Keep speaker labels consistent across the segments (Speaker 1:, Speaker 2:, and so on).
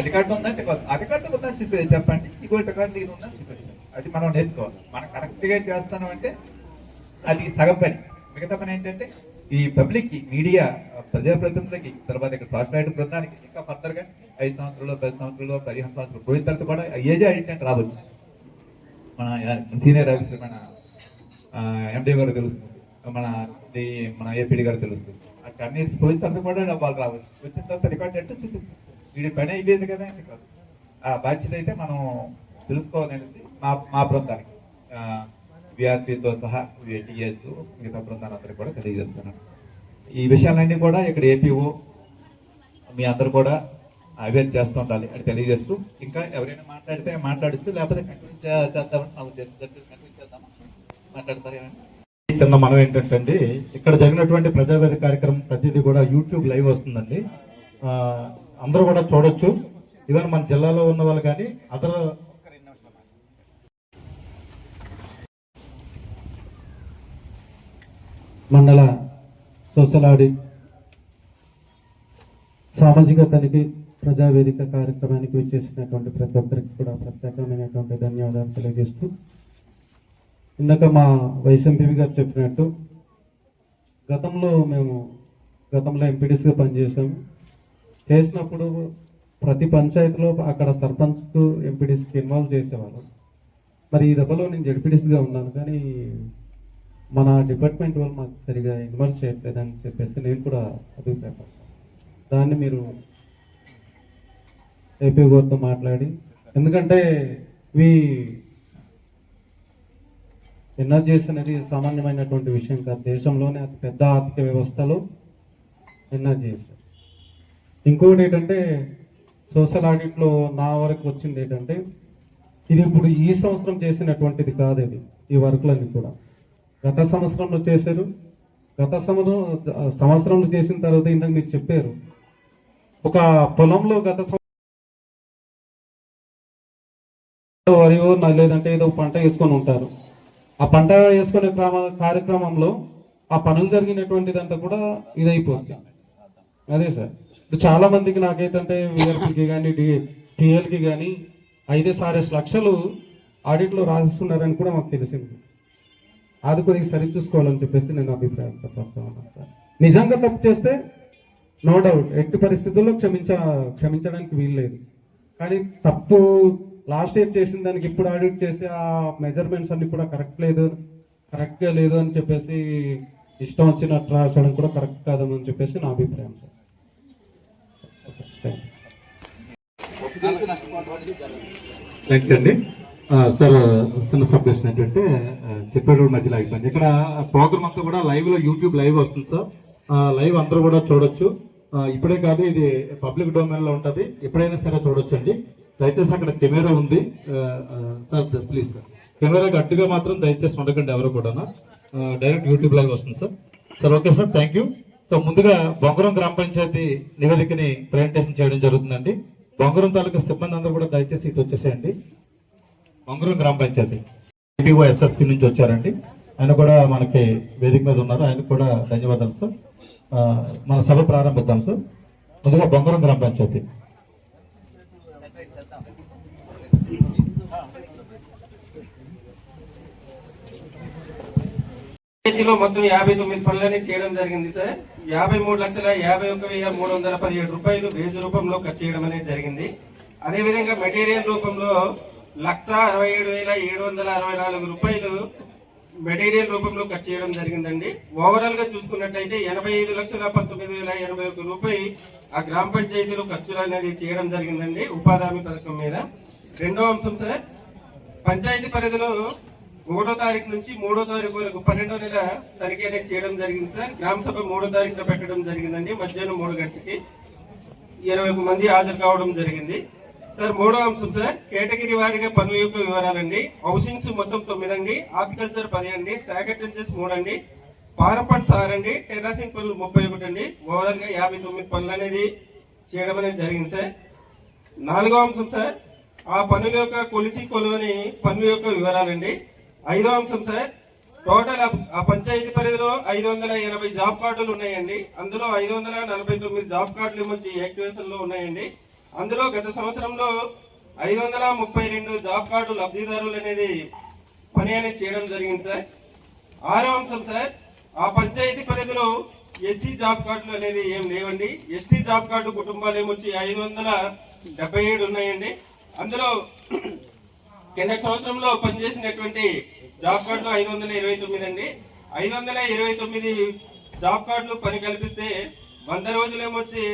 Speaker 1: Record ఉందంటే కాదు record ఉందని చెప్పి చెప్పండి. ఇంకో రికార్డు ఇది ఉందని చెప్పండి. అది మనం నేర్చుకోవాలి. మనం కరెక్ట్గా చేస్తాను అంటే అది సగం పని. మిగతా పని ఏంటంటే ఈ పబ్లిక్కి మీడియా ప్రజాప్రతినిధులకి తర్వాత ఇక్కడ సాటిలైట్ బృందానికి ఇంకా ఫర్దర్గా ఐదు సంవత్సరాలు పది సంవత్సరాలు పదిహేను సంవత్సరాలు పోయిన తర్వాత కూడా ఏజే ఐడెంటిటీ రావచ్చు. మన సీనియర్ ఆఫీసర్ మన ఎండి గారు తెలుస్తుంది. మన మన ఏపీడీ గారు తెలుస్తుంది. అట్లా అన్ని పోయిన తర్వాత కూడా వాళ్ళు రావచ్చు. వచ్చిన తర్వాత రికార్డ్ అంటే చూపిస్తుంది వీడి పని అయిపోయింది కదా అని కాదు. ఆ బాధ్యత అయితే మనం తెలుసుకోవాలనేసి మా మా బృందానికి. విఆర్పీతో సహా టీఎస్ మిగతా అందరికి కూడా తెలియజేస్తున్నాను. ఈ విషయాలన్నీ కూడా ఇక్కడ ఏపీఓ మీ అందరు కూడా అవేర్ చేస్తూ ఉండాలి అని తెలియజేస్తూ ఇంకా ఎవరైనా మాట్లాడితే మాట్లాడచ్చు లేకపోతే కంటిన్యూ చేద్దామని నా ఉద్దేశం కంటిన్యూ చేద్దామా? మాట్లాడతారు
Speaker 2: చిన్న మనం ఏంటంటే అండి. ఇక్కడ జరిగినటువంటి ప్రజావేద కార్యక్రమం ప్రతిదీ కూడా యూట్యూబ్ లైవ్ వస్తుందండి. అందరూ కూడా చూడొచ్చు. ఈవెన్ మన జిల్లాలో ఉన్న వాళ్ళు కానీ అదర్ మండల సోషల్ ఆడిట్ సామాజిక తనిఖీ ప్రజావేదిక కార్యక్రమానికి వచ్చేసినటువంటి ప్రతి ఒక్కరికి కూడా ప్రత్యేకమైనటువంటి ధన్యవాదాలు తెలియజేస్తూ ఇందాక మా వైస్ ఎంపీవి గారు చెప్పినట్టు గతంలో మేము గతంలో ఎంపీడీసీగా పనిచేసాము చేసినప్పుడు ప్రతి పంచాయతీలో అక్కడ సర్పంచ్కు ఎంపీడీస్కి ఇన్వాల్వ్ చేసేవారు మరి ఈ దెబ్బలో నేను జడ్పీడీసీగా ఉన్నాను కానీ మన డిపార్ట్మెంట్ వాళ్ళు మాకు సరిగా ఇన్వాల్వ్ చేయట్లేదని చెప్పేసి నేను కూడా అభిప్రాయపడతాను దాన్ని మీరు ఏపీ గారితో మాట్లాడి ఎందుకంటే మీ ఎన్ఆర్జీఎస్ అనేది సామాన్యమైనటువంటి విషయం కాదు. దేశంలోనే అతి పెద్ద ఆర్థిక వ్యవస్థలో ఎన్ఆర్జీఎస్. ఇంకొకటి ఏంటంటే సోషల్ ఆడిట్లో నా వరకు వచ్చింది ఏంటంటే ఇది ఇప్పుడు ఈ సంవత్సరం చేసినటువంటిది కాదు ఇది ఈ వర్క్లన్నీ కూడా. గత సంవత్సరంలో చేశారు గత సంవత్సరం సంవత్సరంలో చేసిన తర్వాత ఇందాక మీరు చెప్పారు ఒక పొలంలో గత సంవత్సరం వరియో లేదంటే ఏదో పంట వేసుకొని ఉంటారు. ఆ పంట వేసుకునే క్రమ కార్యక్రమంలో ఆ పనులు జరిగినటువంటిదంతా కూడా ఇదైపోతుంది అదే సార్. ఇప్పుడు చాలా మందికి నాకైతే విఆర్పీకి కానీ టిఎల్కి కానీ ఐదేసి సార్ లక్షలు ఆడిట్లో రాసిస్తున్నారని కూడా మాకు తెలిసింది. అది కొద్దిగా సరి చూసుకోవాలని చెప్పేసి నేను అభిప్రాయం చెప్తా ఉన్నాను సార్. నిజంగా తప్పు చేస్తే నో డౌట్ ఎట్టి పరిస్థితుల్లో క్షమించ క్షమించడానికి వీల్లేదు. కానీ తప్పు లాస్ట్ ఇయర్ చేసిన దానికి ఇప్పుడు ఆడిట్ చేసి ఆ మెజర్మెంట్స్ అన్ని కూడా కరెక్ట్ లేదు కరెక్ట్గా లేదు అని చెప్పేసి ఇష్టం వచ్చినట్టు రాసడం కూడా కరెక్ట్ కాదని చెప్పేసి నా అభిప్రాయం సార్. థ్యాంక్ థ్యాంక్ అండి. సార్ చిన్న సబ్మిషన్ ఏంటంటే చెప్పేటప్పుడు మధ్యలో అయిపోయింది ఇక్కడ ప్రోగ్రామ్ అంతా కూడా లైవ్లో యూట్యూబ్ లైవ్ వస్తుంది సార్. లైవ్ అందరూ కూడా చూడొచ్చు. ఇప్పుడే కాదు ఇది పబ్లిక్ డొమైన్లో ఉంటుంది. ఎప్పుడైనా సరే చూడొచ్చు అండి దయచేసి అక్కడ కెమెరా ఉంది. Sir please sir. కెమెరాకి అడ్డుగా మాత్రం దయచేసి ఉండకండి ఎవరు కూడా డైరెక్ట్ యూట్యూబ్ లాగా వస్తుంది sir. Sir okay sir. Thank you so ముందుగా బొంగరం గ్రామ పంచాయతీ నివేదికని ప్రజెంటేషన్ చేయడం జరుగుతుందండి. బొంగరం తాలూకా సిబ్బంది అందరూ కూడా దయచేసి ఇటు వచ్చేసేయండి. బొంగరం గ్రామ పంచాయతీ ఏపీఓ ఎస్ఎస్పి నుంచి వచ్చారండి. ఆయన కూడా మనకి వేదిక మీద ఉన్నారు. ఆయనకు కూడా ధన్యవాదాలు సార్. మన సభ ప్రారంభిద్దాం సార్. ముందుగా బొంగరం గ్రామ పంచాయతీ.
Speaker 3: పంచాయతీలో మొత్తం యాభై తొమ్మిది పనులని చేయడం జరిగింది సార్. యాభై మూడు లక్షల యాభై ఒక వెయ్యి మూడు వందల పదిహేడు రూపాయలు వేజు రూపంలో ఖర్చు చేయడం అనేది జరిగింది. అదేవిధంగా మెటీరియల్ రూపంలో లక్ష అరవై ఏడు వేల ఏడు వందల అరవై నాలుగు రూపాయలు మెటీరియల్ రూపంలో ఖర్చు చేయడం జరిగిందండి. ఓవరాల్గా చూసుకున్నట్టయితే ఎనభై ఐదు లక్షల పంతొమ్మిది వేల ఎనభై ఒక రూపాయి ఆ గ్రామ పంచాయతీలో ఖర్చులు అనేది చేయడం జరిగిందండి. ఉపాధి హామీ పథకం మీద. రెండో అంశం సార్ పంచాయతీ పరిధిలో మూడో తారీఖు నుంచి మూడో తారీఖు వరకు పన్నెండో నెల తనిఖీ అనేది చేయడం జరిగింది సార్. గ్రామ సభ మూడో తారీఖున పెట్టడం జరిగిందండి మధ్యాహ్నం మూడు గంటలకి ఇరవై మంది హాజరు కావడం జరిగింది. సార్ మూడో అంశం సార్ కేటగిరీ వారిగా పనుల యొక్క వివరాలండి. హౌసింగ్స్ మొత్తం తొమ్మిది అండి హార్టికల్చర్ పది అండి స్టాగటెన్సెస్ మూడు అండి పారంపట్ ఆరు అండి టెరాసింగ్ పనులు ముప్పై ఒకటి అండి ఓవరాల్గా యాభై తొమ్మిది పనులు అనేది చేయడం అనేది జరిగింది సార్. నాలుగో అంశం సార్ ఆ పనుల యొక్క కొలిచి కొలువని పన్ను యొక్క వివరాలండి. ఐదో అంశం సార్. టోటల్ ఆ- పంచాయతీ పరిధిలో ఐదు వందల ఎనభై జాబ్ కార్డులు ఉన్నాయండి. అందులో ఐదు వందల నలభై తొమ్మిది జాబ్ కార్డులు ఏమొచ్చి యాక్టివేషన్లో ఉన్నాయండి. అందులో గత సంవత్సరంలో ఐదు వందల ముప్పై రెండు జాబ్ కార్డు లబ్ధిదారులు అనేది పని అనేది చేయడం జరిగింది సార్. ఆరో అంశం సార్ ఆ పంచాయతీ పరిధిలో ఎస్సీ జాబ్ కార్డులు అనేది ఏం లేవండి. ఎస్టీ జాబ్ కార్డు కుటుంబాలు ఏమొచ్చి ఐదు వందల డెబ్బై ఏడు ఉన్నాయండి. అందులో కింద సంవత్సరంలో పనిచేసినటువంటి జాబ్ కార్డులు ఐదు వందల ఇరవై తొమ్మిది అండి. ఐదు వందల ఇరవై తొమ్మిది జాబ్ కార్డులు పని కల్పిస్తే వంద రోజులు ఏమొచ్చి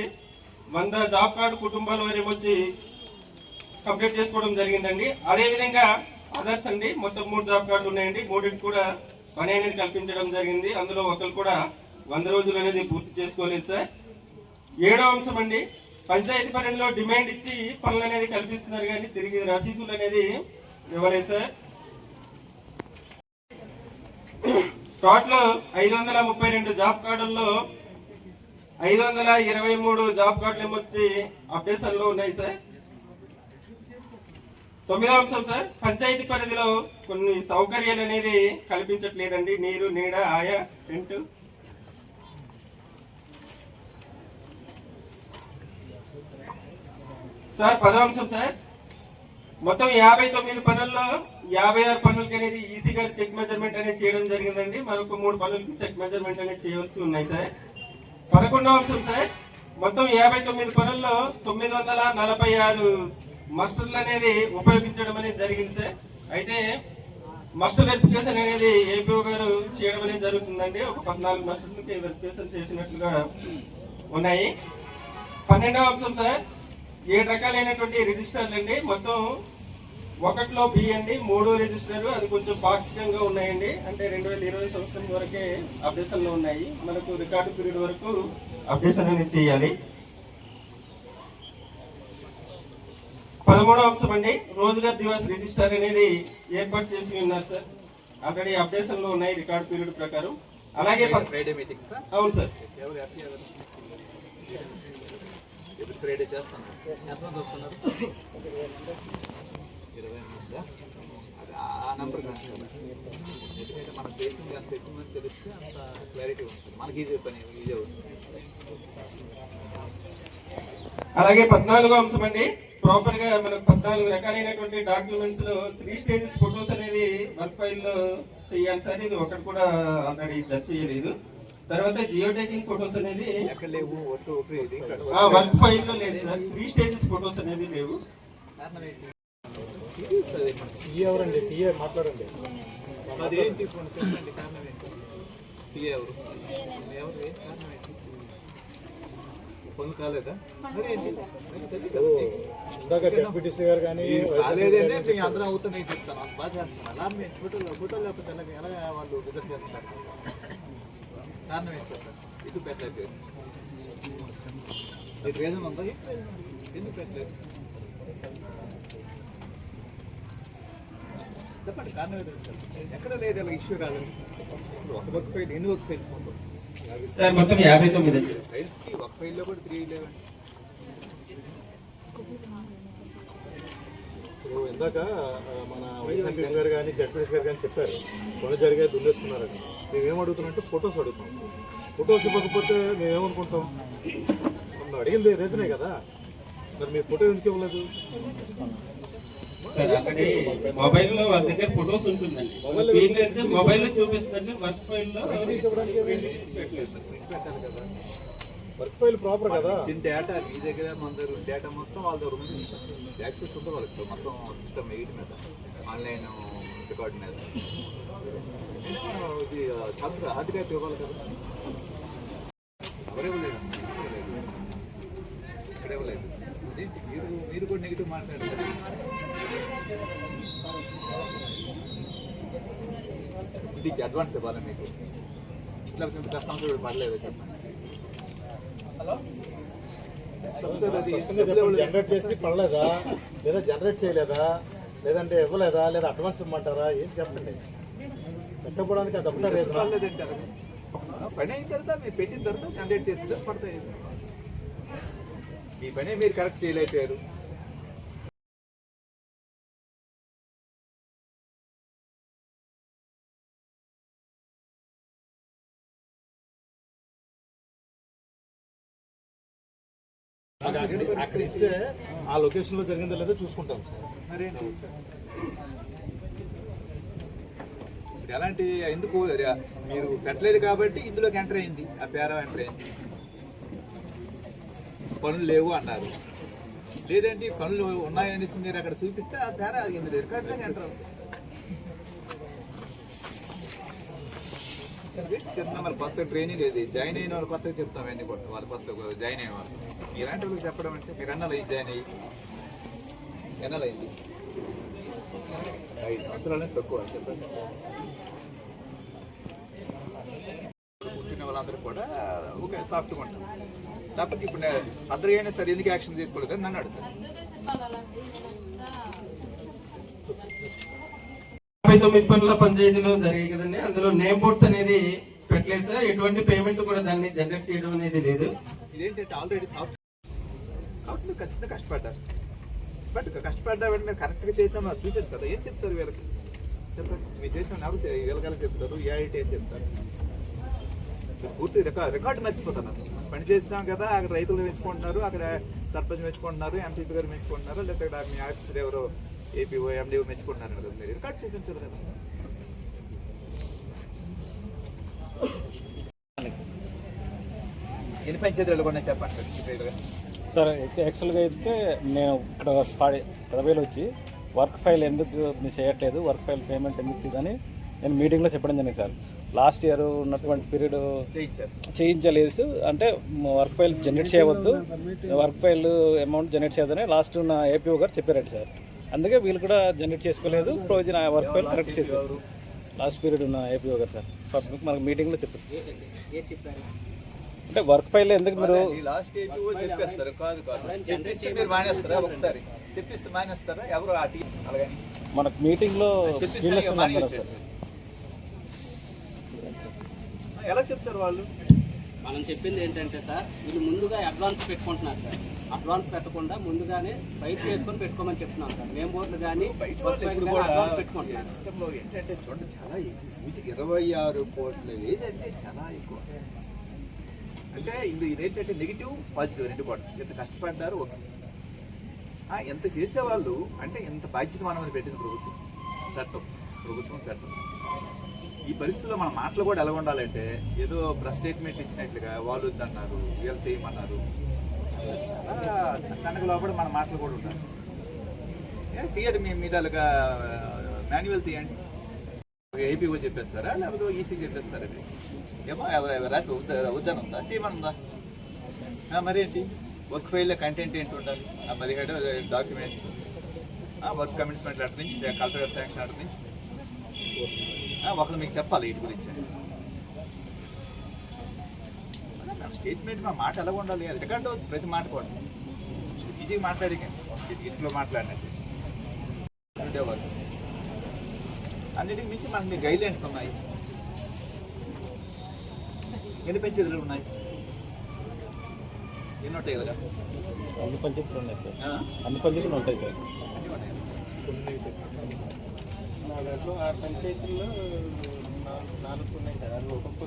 Speaker 3: వంద జాబ్ కార్డు కుటుంబాల వారు ఏమొచ్చి కంప్లీట్ చేసుకోవడం జరిగిందండి. అదే విధంగా అదర్స్ అండి మొత్తం మూడు జాబ్ కార్డులు ఉన్నాయండి. మూడింటి కూడా పని అనేది కల్పించడం జరిగింది. అందులో ఒకరు కూడా వంద రోజులు అనేది పూర్తి చేసుకోలేదు సార్. ఏడో అంశం అండి పంచాయతీ పరిధిలో డిమాండ్ ఇచ్చి పనులు అనేది కల్పిస్తున్నారు కానీ తిరిగి రసీదులు అనేది ఇవ్వలేదు సార్. టోటల్ ఐదు వందల ముప్పై రెండు జాబ్ కార్డుల్లో ఐదు వందల ఇరవై మూడు జాబ్ కార్డులు ఏమొచ్చి అప్డేషన్లు ఉన్నాయి సార్. తొమ్మిదో అంశం సార్. పంచాయతీ పరిధిలో కొన్ని సౌకర్యాలు అనేది కల్పించట్లేదండి. నీరు నీడ ఆయా టెంట్. సార్ పదో అంశం సార్. మొత్తం యాభై తొమ్మిది పనుల్లో యాభై ఆరు పనులకి అనేది ఈసీ గారు చెక్ మెజర్మెంట్ అనేది చేయడం జరిగిందండి. మరొక మూడు పనులకి చెక్ మెజర్మెంట్ అనేది చేయవలసి ఉన్నాయి సార్. పదకొండవ అంశం సార్. మొత్తం యాభై తొమ్మిది పనుల్లో తొమ్మిది వందల నలభై ఆరు మస్టర్లు అనేది ఉపయోగించడం అనేది జరిగింది సార్. అయితే మస్టర్ వెరిఫికేషన్ అనేది ఏపీఓ గారు చేయడం అనేది జరుగుతుందండి. ఒక పద్నాలుగు మస్టర్లకి వెరిఫికేషన్ చేసినట్లుగా ఉన్నాయి. పన్నెండవ అంశం సార్. ఏడు రకాలైనటువంటి రిజిస్టర్లు అండి మొత్తం ఒకటిలో బి అండి మూడు రిజిస్టర్ అది కొంచెం పాక్షికంగా ఉన్నాయండి. అంటే రెండు వేల ఇరవై సంవత్సరం వరకే అప్డేషన్లో ఉన్నాయి. మనకు రికార్డు పీరియడ్ వరకు అప్డేషన్ అనేది చేయాలి. పదమూడవ అంశం అండి రోజుగార్ దివాస్ రిజిస్టర్ అనేది ఏర్పాటు చేసి ఉన్నారు సార్. ఆల్రెడీ అప్డేషన్లో ఉన్నాయి రికార్డు పీరియడ్ ప్రకారం. అలాగే అవును సార్.
Speaker 1: ఎవరు హ్యాపీ ఎవరు చేస్తాను ఎంతమంది వస్తున్నారు? ఇరవై మంది? అది ఆ నెంబర్ ఎందుకంటే మన దేశం ఎంత ఎక్కువ మంది తెలిస్తే అంత క్లారిటీ ఉంటుంది మనకి ఈజీ పని ఈజీ అవుతుంది.
Speaker 3: అలాగే పద్నాలుగో అంశం అండి. ప్రాపర్గా మనకు పద్నాలుగు రకాలైనటువంటి డాక్యుమెంట్స్లో త్రీ స్టేజెస్ ఫొటోస్ అనేది వర్క్ ఫైల్లో చేయాలి సార్. ఇది ఒకటి కూడా ఆల్రెడీ జడ్జ్ చేయలేదు. తర్వాత జియో టేకింగ్ ఫొటోస్ అనేది
Speaker 1: ఎక్కడ లేవు?
Speaker 3: వర్క్ ఫైల్లో లేదు సార్. త్రీ స్టేజెస్ ఫొటోస్ అనేది లేవు.
Speaker 4: ఎవరండి? టీఏ మాట్లాడండి.
Speaker 1: అదేంటి? ఇప్పుడు చెప్పండి కారణం ఏంటి? టీఏ ఎవరు ఎవరు ఏంటి కారణం ఏంటి ఫోన్ కాలేదా.
Speaker 4: ఇందాక గారు కానీ
Speaker 1: కాలేదంటే మీ అందరం అవుతున్నాయి చెప్తాను. బాగా చేస్తాను అలా మేము ఫోటోలు ఫోటోలు లేకపోతే ఎలా ఎలా వాళ్ళు రిజర్వ్ చేస్తారు? ఉందా ఏంటి? reason ఉంది? ఎందుకు పెట్టలేదు చెప్పండి కారణం ఏదో చెప్పండి. ఎక్కడ లేదు ఇలా ఇష్యూ ఇప్పుడు ఒక వర్క్ ఫైల్ ఎన్ని వర్క్ ఫైల్స్ మొత్తం?
Speaker 3: సార్ మొత్తం యాభై తొమ్మిది.
Speaker 1: ఫైల్స్కి ఒక ఫైల్లో కూడా త్రీ లేవండి
Speaker 4: ఇప్పుడు ఇందాక మన ఎంపీ గారు కానీ జడ్పీటీసీ గారు కానీ చెప్పారు. పనులు జరిగే దున్నేసుకున్నారని మేమేం అడుగుతున్నామంటే ఫొటోస్ అడుగుతాం ఫొటోస్ ఇవ్వకపోతే మేమేమనుకుంటాం? మనం అడిగింది రీజనే కదా. మరి మీ ఫోటో ఎందుకు ఇవ్వలేదు?
Speaker 3: మొబైల్లో వాళ్ళ దగ్గర ఫొటోస్ ఉంటుందండి. ఏంటంటే మొబైల్లో చూపిస్తుందంటే వర్క్ ఫైల్లో పెట్టలేదు.
Speaker 1: పెట్టాలి కదా.
Speaker 4: వర్క్ ఫైల్ ప్రాపర్ కదా?
Speaker 1: ఇచ్చిన డేటా మీ దగ్గర మన దగ్గర డేటా మొత్తం వాళ్ళ దగ్గర ఉంది యాక్సెస్ ఉంది వాళ్ళకి. మొత్తం సిస్టమ్ ఎయిట్ మీద ఆన్లైన్ రికార్డ్ మీద. ఇది చదువు హార్డ్ కాపీ ఇవ్వాలి కదా. ఎవరే ఇవ్వలేదు? ఇక్కడ ఇవ్వలేదు? మీరు మీరు కూడా నెగిటివ్ మాట్లాడారు ఇది అడ్వాన్స్ ఇవ్వాలి మీకు. ఇట్లా ఇంత కస్టమర్స్ పడలేదు. చెప్పండి
Speaker 4: జనరేట్ చేసి పడలేదా? లేదా జనరేట్ చేయలేదా? లేదంటే ఇవ్వలేదా? లేదా అడ్వాన్స్ ఇవ్వమంటారా? ఏం చెప్పండి. పెట్టకపోవడానికి అది ఒకటే రీజన్
Speaker 1: పని అయిన తర్వాత మీరు పెట్టిన తర్వాత జనరేట్ చేసిన పడతాయి. మీ పని మీరు కరెక్ట్ చేయలేకపోయారు.
Speaker 4: అక్కడ ఇస్తే ఆ లొకేషన్లో జరిగిందో లేదో చూసుకుంటాం సార్.
Speaker 1: ఇప్పుడు ఎలాంటి ఎందుకు మీరు పెట్టలేదు కాబట్టి ఇందులోకి ఎంటర్ అయింది ఆ పేర ఎంటర్ అయింది. పనులు లేవు అన్నారు. లేదంటే? పనులు ఉన్నాయనేసి మీరు అక్కడ చూపిస్తే ఆ పేర రికార్డులోకి ఎంటర్ అవుతుంది. చెప్తున్నా మరి కొత్త ట్రైనింగ్ ఇది జాయిన్ అయిన వాళ్ళు కొత్తగా చెప్తాం అన్ని కూడా. వాళ్ళు కొత్త జాయిన్ అయిన వాళ్ళు. ఇలాంటి వాళ్ళకి చెప్పడం అంటే మీరు అన్నలు అయ్యి జాయిన్ అయ్యి? ఎన్నలు అయింది ఐదు సంవత్సరాలే తక్కువ చెప్పండి. కూర్చునే వాళ్ళందరూ కూడా ఓకే సాఫ్ట్గా ఉంటారు. లేకపోతే ఇప్పుడు అద్దరు అయినా సరే ఎందుకు యాక్షన్ తీసుకోలేదు నన్ను అడుగుతాను
Speaker 3: ముప్పై తొమ్మిది పనుల పంచాయతీలో జరిగాయి కదండి. అందులో నేమ్ బోర్డ్స్ అనేది పెట్టలేదు సార్. ఎటువంటి పేమెంట్ కూడా దాన్ని జనరేట్ చేయడం అనేది లేదు.
Speaker 1: ఇదేంటంటే ఆల్రెడీ సాఫ్ట్ సాఫ్ట్ ఖచ్చితంగా కష్టపడ్డారు. బట్ కష్టపడ్డా వెంటనే కరెక్ట్గా చేసాం అది చూపించు కదా ఏం చెప్తారు వీళ్ళకి? చెప్పండి. మీరు చేసాం నాకు వీళ్ళకల చెప్తారు. ఏఐటీ ఏం చెప్తారు. పూర్తి రికార్డ్ రికార్డు మర్చిపోతున్నారు. పని చేస్తాం కదా అక్కడ రైతులు మెచ్చుకుంటున్నారు అక్కడ సర్పంచ్ మెచ్చుకుంటున్నారు ఎంపీపీ గారు మెచ్చుకుంటున్నారు లేకపోతే మీ ఆఫీసర్ ఎవరో ఏపీఓ ఎండిఓ మెచ్చుకుంటున్నారు కదా మీరు. రికార్డ్ చూపించారు కదా. ఎన్ని పంచాయతీలు కూడా చెప్పండి సార్
Speaker 5: సార్ యాక్చు- యాక్చువల్గా అయితే నేను ఇక్కడ పాడి పదవేలు వచ్చి వర్క్ ఫైల్ ఎందుకు మీరు చేయట్లేదు వర్క్ ఫైల్ పేమెంట్ ఎందుకు తీసుకొని నేను మీటింగ్లో చెప్పడం జరిగింది సార్. లాస్ట్ ఇయర్ ఉన్నటువంటి పీరియడ్ చేయించలేదు అంటే వర్క్ ఫైల్ జనరేట్ చేయవద్దు వర్క్ ఫైల్ అమౌంట్ జనరేట్ చేయదని లాస్ట్ ఉన్న ఏపీఓ గారు చెప్పారట సార్. అందుకే వీళ్ళు కూడా జనరేట్ చేసుకోలేదు. ప్రొవిజన్ వర్క్ ఫైల్ కరెక్ట్ చేశారు. లాస్ట్ పీరియడ్ ఉన్న ఏపీఓ గారు సార్. పబ్లిక్ మనకు మీటింగ్లో చెప్పారు. అంటే వర్క్ ఫైల్ ఎందుకు మీరు
Speaker 1: ఈ లాస్ట్ ఏపీఓ చెప్పేస్తారు. కాదు కాదు. చెప్పిస్తే మీరు మానేస్తారా? ఒకసారి. చెప్పిస్తే మానేస్తారా? ఎవరు ఆ టీ అలాగని?
Speaker 5: మనకు మీటింగ్లో. సార్.
Speaker 1: ఎలా చెప్తారు వాళ్ళు?
Speaker 6: మనం చెప్పింది ఏంటంటే సార్ వీళ్ళు ముందుగా అడ్వాన్స్ పెట్టుకుంటున్నారు సార్. అడ్వాన్స్ పెట్టకుండా ముందుగానే బయట చేసుకొని పెట్టుకోమని చెప్తున్నాం సార్. మేము బోర్డులు కానీ అడ్వాన్స్
Speaker 1: సిస్టంలో ఏంటంటే చూడండి చాలా ఇరవై ఆరు కోట్ల ఏదంటే చాలా ఎక్కువ. అంటే ఇది ఇదేంటంటే నెగిటివ్ పాజిటివ్ రెండు కూడా. ఎంత కష్టపడ్డారు ఓకే ఎంత చేసేవాళ్ళు అంటే ఎంత బాధ్యత మన మీద పెట్టింది ప్రభుత్వం? చట్టం. ప్రభుత్వం చట్టం. ఈ పరిస్థితుల్లో మన మాటలు కూడా ఎలా ఉండాలంటే ఏదో ప్రెస్ స్టేట్మెంట్ ఇచ్చినట్లుగా వాళ్ళు వద్దన్నారు వీళ్ళు చేయమన్నారు. చాలా చట్టానికి లోపల మన మాటలు కూడా ఉండాలి. తీయండి మీ మీద మాన్యువల్ తీయండి. ఏపీఓ చెప్పేస్తారా? లేకపోతే ఈసీ చెప్పేస్తారా? ఏమో ఎవ- ఎవ- రాసి వద్ద ఉందా చేయమనుందా? మరి ఏంటి? వర్క్ ఫైల్లో కంటెంట్ ఏంటి ఉండాలి? ఆ పదిహేడు డాక్యుమెంట్స్ వర్క్ కమిట్స్మెంట్ లెటర్ నుంచి కలెక్టర్ గారి శాంక్షన్ లెటర్ నుంచి. ఒకరు మీకు చెప్పాలి వీటి గురించి. స్టేట్మెంట్ మా మాట ఎలా ఉండాలి? అది రికార్డ్ ప్రతి మాట కూడా. ఈజీగా మాట్లాడి ఇంట్లో మాట్లాడినట్టు. ఉండేవాళ్ళు అన్నిటికి మించి మనకి గైడ్ లైన్స్ ఉన్నాయి. ఎన్ని పంచాయతీలు ఉన్నాయి? ఎన్ని ఉంటాయి కదా?
Speaker 5: అన్ని పంచాయతీలు ఉన్నాయి సార్? అన్ని పంచాయతీలు ఉంటాయి సార్.
Speaker 1: అన్నీ ఉన్నాయి
Speaker 3: నా దాంట్లో ఆరు పంచాయతీల్లో నాలుగు ఉన్నాయి సార్. అది ఒక్కొక్క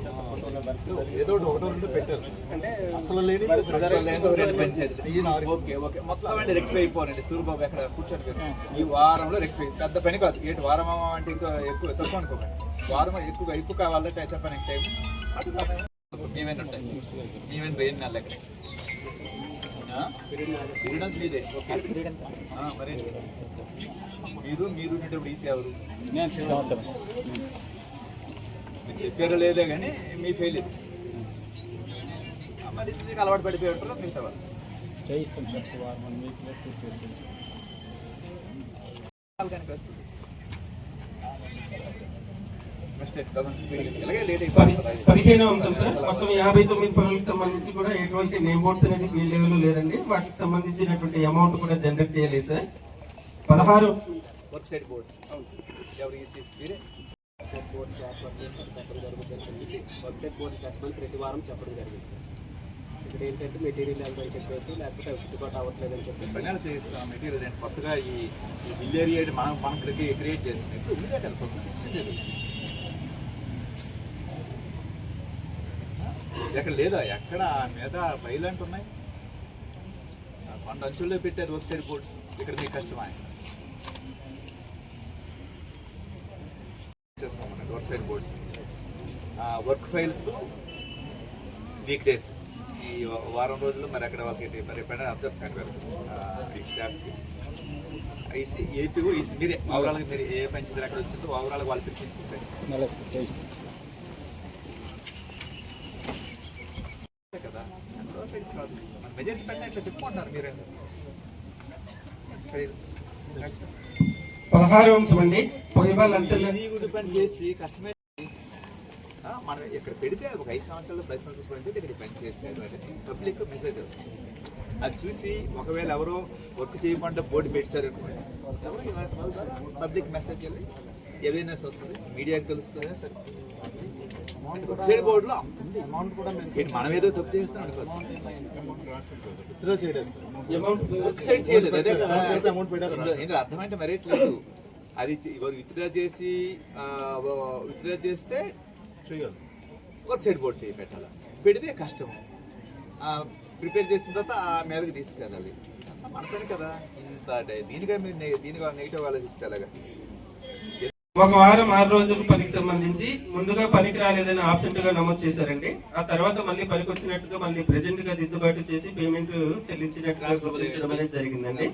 Speaker 1: ఏదో ఒకటి ఒకటో రెండో పెట్టారు.
Speaker 3: అంటే
Speaker 1: అసలు లేని అసలు లేని రెండు పంచాయతీలు. Okay okay. మొత్తం అంటే రెక్టిఫై అయిపోవాలండి. సూర్యబాబు ఎక్కడ కూర్చోండి కదా. ఈ వారంలో రెక్టిఫై పెద్ద పని కాదు. ఏంటి వారం అంటే ఇంకా ఎక్కువ తక్కువ అనుకోకండి. వారం ఎక్కువ ఎక్కువ కావాలంటే చెప్పండి టైం అది. ఈవెంట్ ఉంటాయి ఈవెంట్ రెయిన్ నెల పీరియడ్ మీదే మరి మీరు మీరు ఉండేటప్పుడు ఈసీ ఎవరు?
Speaker 5: సంవత్సరం
Speaker 1: మీరు చెప్పారో లేదో కానీ మీ ఫెయిల్ ఇది. మరి ఇది అలవాటు పడిపోయి ఉంటారు మిగతా వాళ్ళు
Speaker 5: చేయిస్తాం సార్. వారం వన్ వీక్లో పూర్తి చేస్తాం.
Speaker 1: వాళ్ళకి వస్తుంది మిస్టేక్ స్పీడ్ ఇలాగే లేట్ అయిపోయింది
Speaker 3: పదిహేను అంశం సార్. మొత్తం యాభై తొమ్మిది పనులకు సంబంధించి కూడా ఎటువంటి నేమ్ బోర్డ్స్ అనేది ఫీల్డ్ లెవెల్ లేదండి. వాటికి సంబంధించినటువంటి అమౌంట్ కూడా జనరేట్ చేయలేదు సార్. పదహారు.
Speaker 1: బోర్డ్స్ ఎవరు
Speaker 6: వెబ్సైట్ చెప్పడం వెబ్సైట్ బోర్డు ప్రతి వారం చెప్పడం జరిగింది ఇక్కడ ఏంటంటే మెటీరియల్ ఎంతని చెప్పేసి లేకపోతే గిట్టుబాటు అవ్వట్లేదని చెప్పేసి.
Speaker 1: పైన చేస్తాం మెటీరియల్ కొత్తగా ఈ బిల్ ఏరియా మనం మనం క్రియేట్ చేస్తున్నాం ఇప్పుడు ఉందే కదా కొత్తగా ఇచ్చింది అది. ఎక్కడ లేదా? ఎక్కడ మీద బయలాంటి ఉన్నాయి? కొండ అంచుల్లో పెట్టారు వర్క్ సైడ్ బోర్డ్స్. ఇక్కడ మీకు కష్టమా. చేసుకోమన్నాడు work side boards. Work files week days. ఈ వారం రోజులు మరి అక్కడ వాళ్ళకి మరి ఎప్పుడైనా అబ్జర్వ్ ఈ స్టాఫ్కి. ఐసీ ఏపీ ఈసీ మీరే ఓవరాల్గా మీరు ఏ పంచాయతీ అక్కడ వచ్చిందో ఓవరాల్ వాళ్ళు పిలిపించుకుంటారు అంతే కదా గవర్నమెంట్ కాదు మన మెజారిటీ పైన ఇట్లా చెప్పుకుంటున్నారు మీరే
Speaker 3: పదహారు అంశం అండి.
Speaker 1: చేసి కష్టమే. ఆ, మనం ఇక్కడ పెడితే ఒక ఐదు సంవత్సరాలు పది సంవత్సరాలు పోయింటే ఇక్కడ పని అంటే పబ్లిక్ మెసేజ్ అవుతుంది అది. చూసి ఒకవేళ ఎవరో వర్క్ చేయకుండా బోర్డు పెట్టారు పబ్లిక్ మెసేజ్ వెళ్ళి అవేర్నెస్ వస్తుంది. మీడియాకి తెలుస్తుంది? సరే. వెబ్సైట్ బోర్డులో? మనం ఏదో తప్పు చేస్తాం
Speaker 4: చేయలేదు
Speaker 1: అదే కదా. ఇందులో- అర్థమైతే మరేట్ లేదు? అది విత్డ్రా చేసి విత్డ్రా చేస్తే
Speaker 4: చేయాలి
Speaker 1: వెబ్సైట్ బోర్డు చేయి పెట్టాలి? పెడితే కష్టం. ప్రిపేర్ చేసిన తర్వాత ఆ మీదకి తీసుకెళ్ళాలి. అంతా మన పని కదా. ఇంత దీనిగా మీరు దీనిగా నెగిటివ్ ఆలోచిస్తే అలాగా
Speaker 3: ఒక వారం ఆరు రోజుల పనికి సంబంధించి ముందుగా పనికి రాలేదని ఆబ్సెంట్గా నమోదు చేశారండి. ఆ తర్వాత మళ్ళీ పనికి వచ్చినట్టుగా మళ్ళీ ప్రెజెంట్గా దిద్దుబాటు చేసి పేమెంట్ చెల్లించినట్టుగా జరిగిందండి.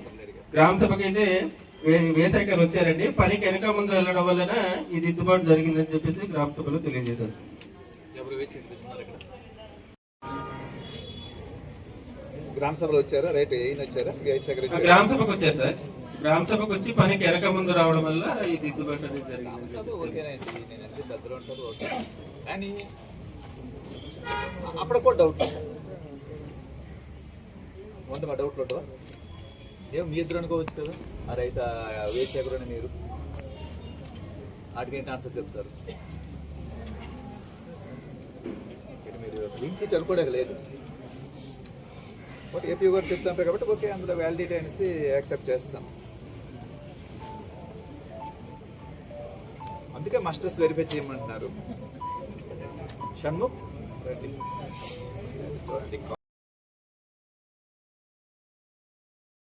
Speaker 3: గ్రామ సభకి అయితే వే- వేసాక వచ్చారండి. పనికి వెనక ముందు వెళ్ళడం వలన ఈ దిద్దుబాటు జరిగిందని చెప్పేసి గ్రామ సభలో తెలియజేశారు.
Speaker 1: గ్రామ సభలో వచ్చారా? రైట్?
Speaker 3: గ్రామ సభకు వచ్చారు సార్. గ్రామ సభకు వచ్చి పనికి వెనక ముందు రావడం వల్ల ఈ దిద్దుబాటు అనేది జరిగింది.
Speaker 1: నేను ఉంటారు ఓకే. కానీ అప్పుడు కూడా డౌట్ ఉండవా డౌట్లు ఉండవా ఏం మీ ఇద్దరు అనుకోవచ్చు కదా. ఆ రైతు వేసి ఎగరని మీరు. వాటికి ఆన్సర్ చెప్తారు? మీరు క్లీన్ చీట్ అనుకోవడానికి లేదు. బట్ ఏపీ గారు చెప్తాం కాబట్టి ఓకే అందులో వ్యాలిడిటీ అనేసి యాక్సెప్ట్ చేస్తాం. అందుకే మాస్టర్స్ వెరిఫై చేయమంటున్నారు. షణ్ముఖ్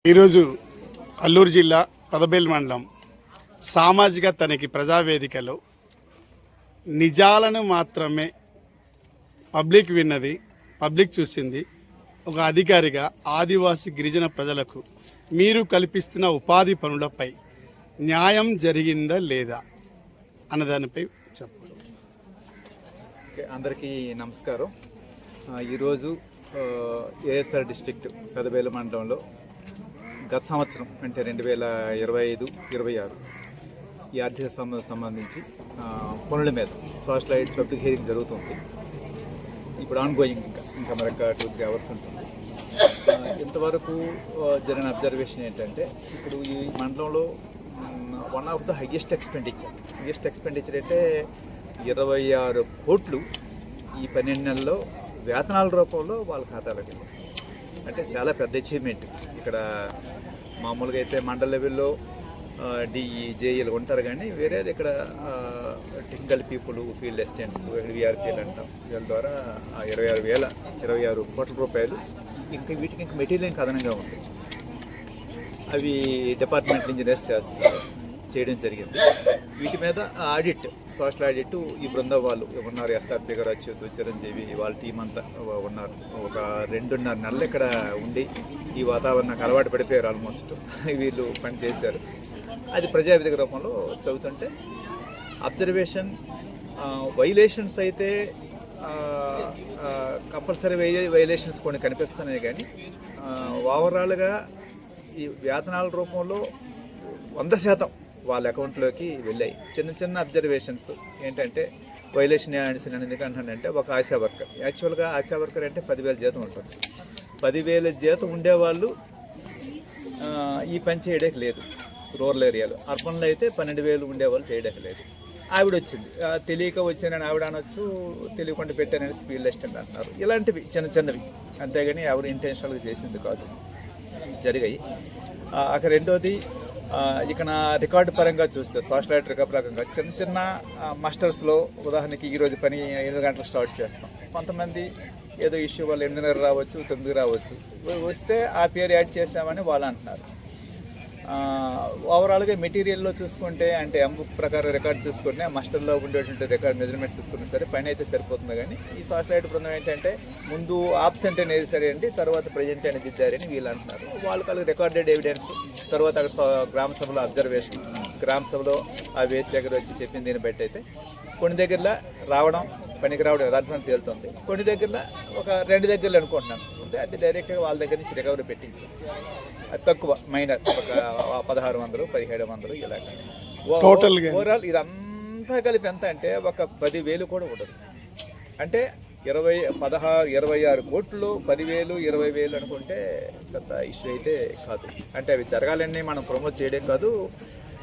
Speaker 7: ఈరోజు అల్లూరు జిల్లా పదబేల్ మండలం సామాజిక తనిఖీ ప్రజావేదికలో నిజాలను మాత్రమే పబ్లిక్ విన్నది పబ్లిక్ చూసింది ఒక అధికారిగా ఆదివాసీ గిరిజన ప్రజలకు మీరు కల్పిస్తున్న ఉపాధి పనులపై న్యాయం జరిగిందా లేదా? అన్నదానిపై చెప్పాలి
Speaker 1: ఓకే అందరికీ నమస్కారం. ఈరోజు ఏఎస్ఆర్ డిస్ట్రిక్ట్ పెదబేల మండలంలో గత సంవత్సరం అంటే రెండు వేల ఇరవై ఐదు ఇరవై ఆరు ఈ ఆర్థిక సంబంధ సంబంధించి పనుల మీద సోషల్ పబ్లిక్ హీరింగ్ జరుగుతుంది. ఇప్పుడు ఆన్ గోయింగ్ ఇంకా ఇంకా మరొక టూ త్రీ అవర్స్ ఉంటుంది. ఇంతవరకు జరిగిన అబ్జర్వేషన్ ఏంటంటే ఇప్పుడు ఈ మండలంలో one of the highest expenditure highest expenditure అంటే ఇరవై ఆరు కోట్లు ఈ పన్నెండు నెలల్లో వేతనాల రూపంలో వాళ్ళ ఖాతాలోకి అంటే చాలా పెద్ద అచీవ్మెంట్ ఇక్కడ మామూలుగా అయితే మండల లెవెల్లో డిఈ జేఈలు ఉంటారు కానీ వేరేది ఇక్కడ టెక్నికల్ పీపుల్ ఫీల్డ్ అసిస్టెంట్స్ విఆర్పీలు అంటాం. వీళ్ళ ద్వారా ఇరవై ఆరు వేల ఇరవై ఆరు కోట్ల రూపాయలు ఇంకా వీటికి ఇంకా మెటీరియల్ ఇంకా అదనంగా ఉంది అవి డిపార్ట్మెంట్ ఇంజనీర్స్ చేస్తారు. చేయడం జరిగింది. వీటి మీద ఆడిట్ సోషల్ ఆడిట్ ఈ బృందం వాళ్ళు ఉన్నారు. ఎస్ఆర్పి గారు అచ్యుత్ చిరంజీవి వాళ్ళ టీం అంతా ఉన్నారు. ఒక రెండున్నర నెలలు ఇక్కడ ఉండి ఈ వాతావరణానికి అలవాటు పడిపోయారు ఆల్మోస్ట్ వీళ్ళు పని చేశారు. అది ప్రజావేదిక రూపంలో చదువుతుంటే అబ్జర్వేషన్ వైలేషన్స్ అయితే కంపల్సరీ వైలేషన్స్ కొన్ని కనిపిస్తున్నాయి కానీ ఓవరాల్గా ఈ వేతనాల రూపంలో వంద శాతం వాళ్ళ అకౌంట్లోకి వెళ్ళాయి. చిన్న చిన్న అబ్జర్వేషన్స్ ఏంటంటే వైలేషన్ అనేసి అని ఎందుకంటానంటే ఒక ఆశా వర్కర్. యాక్చువల్గా ఆశా వర్కర్ అంటే పదివేల జీతం ఉంటుంది. పదివేల జీతం ఉండేవాళ్ళు ఈ పని చేయడానికి లేదు. రూరల్ ఏరియాలో అర్బన్లో అయితే పన్నెండు వేలు ఉండేవాళ్ళు చేయడానికి లేదు. ఆవిడ వచ్చింది. తెలియక వచ్చానని ఆవిడ అనొచ్చు తెలియకుండా పెట్టానని స్పీడ్ అసిస్టెంట్ అంటున్నారు. ఇలాంటివి చిన్న చిన్నవి. అంతేగాని ఎవరు ఇంటెన్షనల్గా చేసింది కాదు. జరిగాయి. అక్కడ రెండోది ఇక నా రికార్డు పరంగా చూస్తే సోషల్ లైట్ రికార్డు పరంగా చిన్న చిన్న మాస్టర్స్లో ఉదాహరణకి ఈరోజు పని ఎనిమిది గంటలకు స్టార్ట్ చేస్తాం. కొంతమంది ఏదో ఇష్యూ వాళ్ళు ఎనిమిదిన్నర రావచ్చు తొమ్మిది రావచ్చు. వస్తే ఆ పేరు యాడ్ చేసామని వాళ్ళు అంటున్నారు. ఓవరాల్గా మెటీరియల్లో చూసుకుంటే అంటే ఎంబుక్ ప్రకారం రికార్డ్ చూసుకుంటే మస్టర్లో ఉండేటువంటి రికార్డ్ మెజర్మెంట్స్ చూసుకున్నా సరే పని అయితే సరిపోతుంది కానీ ఈ సాఫ్ట్వేర్ బృందం ఏంటంటే ముందు ఆబ్సెంట్ అనేది సరే అండి తర్వాత ప్రజెంట్ అనేది దిద్దారని వీళ్ళు అంటున్నారు. వాళ్ళకి వాళ్ళకి రికార్డెడ్ ఎవిడెన్స్ తర్వాత అక్కడ గ్రామ సభలో అబ్జర్వేషన్. గ్రామ సభలో ఆ వేసి దగ్గర వచ్చి చెప్పిన దీన్ని బట్టి అయితే కొన్ని దగ్గరలో రావడం పనికి రావడం యథార్థం తేలుతుంది. కొన్ని దగ్గరలో ఒక రెండు దగ్గరలో అనుకుంటున్నాను. అంటే అది డైరెక్ట్గా వాళ్ళ దగ్గర నుంచి రికవరీ పెట్టించి అది తక్కువ మైనర్ ఒక పదహారు వందలు పదిహేడు వందలు ఇలాగ.
Speaker 7: గా.
Speaker 1: ఓవరాల్ ఇదంతా కలిపి ఎంత అంటే ఒక పదివేలు కూడా ఉండదు. అంటే ఇరవై పదహారు ఇరవై ఆరు కోట్లు పదివేలు ఇరవై వేలు అనుకుంటే పెద్ద ఇష్యూ అయితే కాదు. అంటే అవి జరగాలని మనం ప్రమోట్ చేయడం కాదు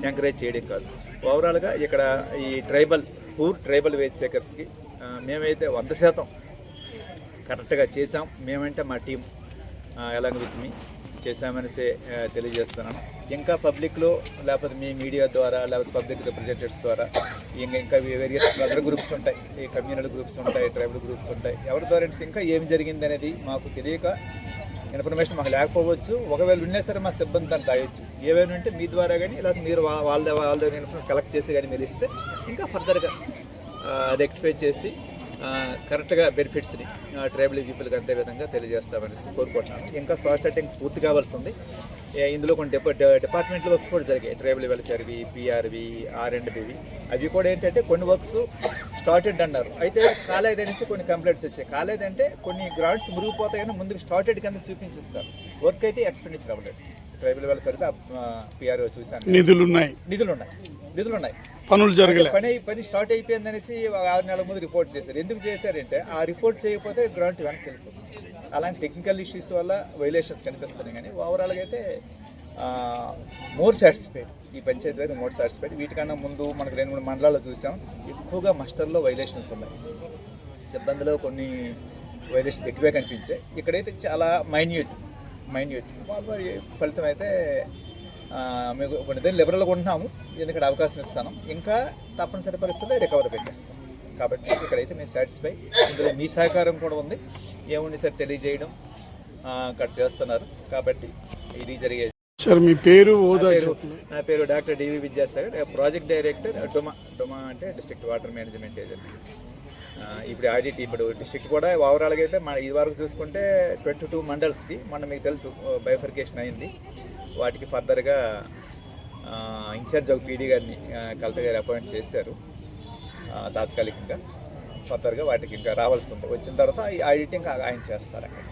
Speaker 1: ఎంకరేజ్ చేయడం కాదు. ఓవరాల్గా ఇక్కడ ఈ ట్రైబల్ పూర్ ట్రైబల్ వేజ్ సేకర్స్కి మేమైతే వంద శాతం కరెక్ట్గా చేసాం మేమంటే మా టీం ఎలాంగ్ విత్ మీ చేశామనేసి తెలియజేస్తున్నాను. ఇంకా పబ్లిక్లో లేకపోతే మీ మీడియా ద్వారా లేకపోతే పబ్లిక్ రిప్రజెంటేటివ్స్ ద్వారా ఇంకా ఇంకా వేరియస్ అదర్ గ్రూప్స్ ఉంటాయి. ఈ కమ్యూనల్ గ్రూప్స్ ఉంటాయి ట్రైబల్ గ్రూప్స్ ఉంటాయి. ఎవరి ద్వారా ఇంకా ఏం జరిగింది అనేది మాకు తెలియక ఇన్ఫర్మేషన్ మాకు లేకపోవచ్చు. ఒకవేళ ఉన్నా సరే మా సిబ్బంది దాన్ని రాయొచ్చు. ఏవైనా ఉంటే మీ ద్వారా కానీ లేకపోతే మీరు వాళ్ళ వాళ్ళ దగ్గర ఇన్ఫర్మేషన్ కలెక్ట్ చేసి కానీ మీరు ఇస్తే ఇంకా ఫర్దర్గా రెక్టిఫై చేసి కరెక్ట్గా బెనిఫిట్స్ని ట్రైబల్ పీపుల్కి అందే విధంగా తెలియజేస్తామని కోరుకుంటున్నాను. ఇంకా సోషల్ సెట్టింగ్ పూర్తి కావాల్సి ఉంది ఇందులో కొన్ని డిపా డిపార్ట్మెంట్ వర్క్స్ కూడా జరిగాయి. ట్రైబల్ వెల్ఫేర్వి పిఆర్వి ఆర్ అండ్ బివి. అవి కూడా ఏంటంటే కొన్ని వర్క్స్ స్టార్టెడ్ అన్నారు. అయితే కాలేదు అనేసి కొన్ని కంప్లైంట్స్ వచ్చాయి. కాలేదంటే కొన్ని గ్రాంట్స్ మురిగిపోతాయని ముందుకు స్టార్టెడ్ కింద చూపించిస్తారు. వర్క్ అయితే ఎక్స్పెండిచర్ అవ్వలేదు. ట్రైబల్ వెల్ఫేర్ పిఆర్ఓ చూశాను.
Speaker 7: నిధులున్నాయి.
Speaker 1: నిధులు ఉన్నాయి నిధులు ఉన్నాయి
Speaker 7: పనులు జరగలే.
Speaker 1: పని పని స్టార్ట్ అయిపోయింది అనేసి ఆరు నెలల ముందు రిపోర్ట్ చేశారు. ఎందుకు చేశారంటే ఆ రిపోర్ట్ చేయకపోతే గ్రాంట్ వెనక్కి వెళ్ళిపోతుంది. అలాంటి టెక్నికల్ ఇష్యూస్ వల్ల వైలేషన్స్ కనిపిస్తున్నాయి కానీ ఓవరాల్గా అయితే మోర్ సాటిస్ఫైడ్. ఈ పంచాయతీ అయితే మోర్ సాటిస్ఫైడ్. వీటికన్నా ముందు మనకు రెండు మూడు మండలాల్లో చూసాం ఎక్కువగా మస్టర్లో వైలేషన్స్ ఉన్నాయి. సిబ్బందిలో కొన్ని వైలేషన్స్ ఎక్కువే కనిపించాయి. ఇక్కడైతే చాలా మైన్యూట్. మైన్యూట్ ఫలితం అయితే మీకు కొన్ని దగ్గర లిబరల్గా ఉంటున్నాము. ఎందుకంటే అవకాశం ఇస్తాను. ఇంకా తప్పనిసరి పరిస్థితుల్లో రికవర్ పెట్టేస్తాం. కాబట్టి ఇక్కడైతే మేము సాటిస్ఫై ఇందులో మీ సహకారం కూడా ఉంది. ఏముంది సార్ తెలియజేయడం? అక్కడ చేస్తున్నారు. కాబట్టి ఇది జరిగే
Speaker 7: సార్ మీ పేరు హోదా
Speaker 1: నా పేరు నా పేరు doctor D V Vidyasagar. Project director DWMA DWMA అంటే డిస్ట్రిక్ట్ వాటర్ మేనేజ్మెంట్ ఏజెన్సీ ఇప్పుడు ఆడిట్ ఇప్పుడు డిస్ట్రిక్ట్ కూడా ఓవరాల్గా అయితే మన ఇది వరకు చూసుకుంటే ట్వంటీ టూ మండల్స్కి మొన్న మీకు తెలుసు బైఫర్కేషన్ అయింది. వాటికి ఫర్దర్గా ఇన్ఛార్జ్ ఒక పీడీ గారిని కలెక్టర్ గారు అపాయింట్ చేశారు తాత్కాలికంగా. ఫర్దర్గా వాటికి ఇంకా రావాల్సి ఉంది. వచ్చిన తర్వాత ఈ ఆడిటింగ్ ఆయన చేస్తారు అక్కడ.